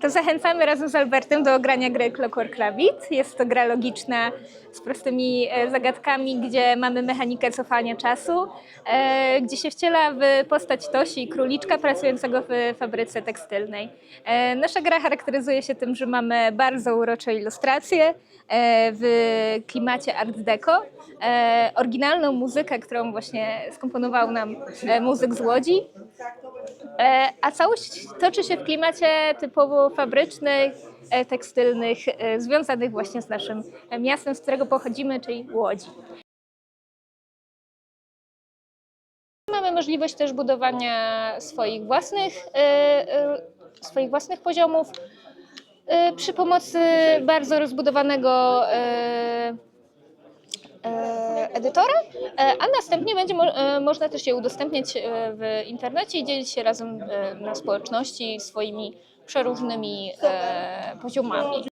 to zachęcamy razem z Albertem do grania gry Clockwork Rabbit. Jest to gra logiczna z prostymi e, zagadkami, gdzie mamy mechanikę cofania czasu, e, gdzie się wciela w postać Tosi, króliczka pracującego w fabryce tekstylnej. E, Nasza gra charakteryzuje się tym, że mamy bardzo urocze ilustracje w klimacie art deco, oryginalną muzykę, którą właśnie skomponował nam muzyk z Łodzi, A całość toczy się w klimacie typowo fabrycznych, e, tekstylnych, e, związanych właśnie z naszym e, miastem, z którego pochodzimy, czyli Łodzi. Mamy możliwość też budowania swoich własnych, e, e, swoich własnych poziomów e, przy pomocy bardzo rozbudowanego e, e, edytora, e, a następnie będzie e, można też je udostępniać e, w internecie i dzielić się razem e, na społeczności swoimi przeróżnymi e, poziomami.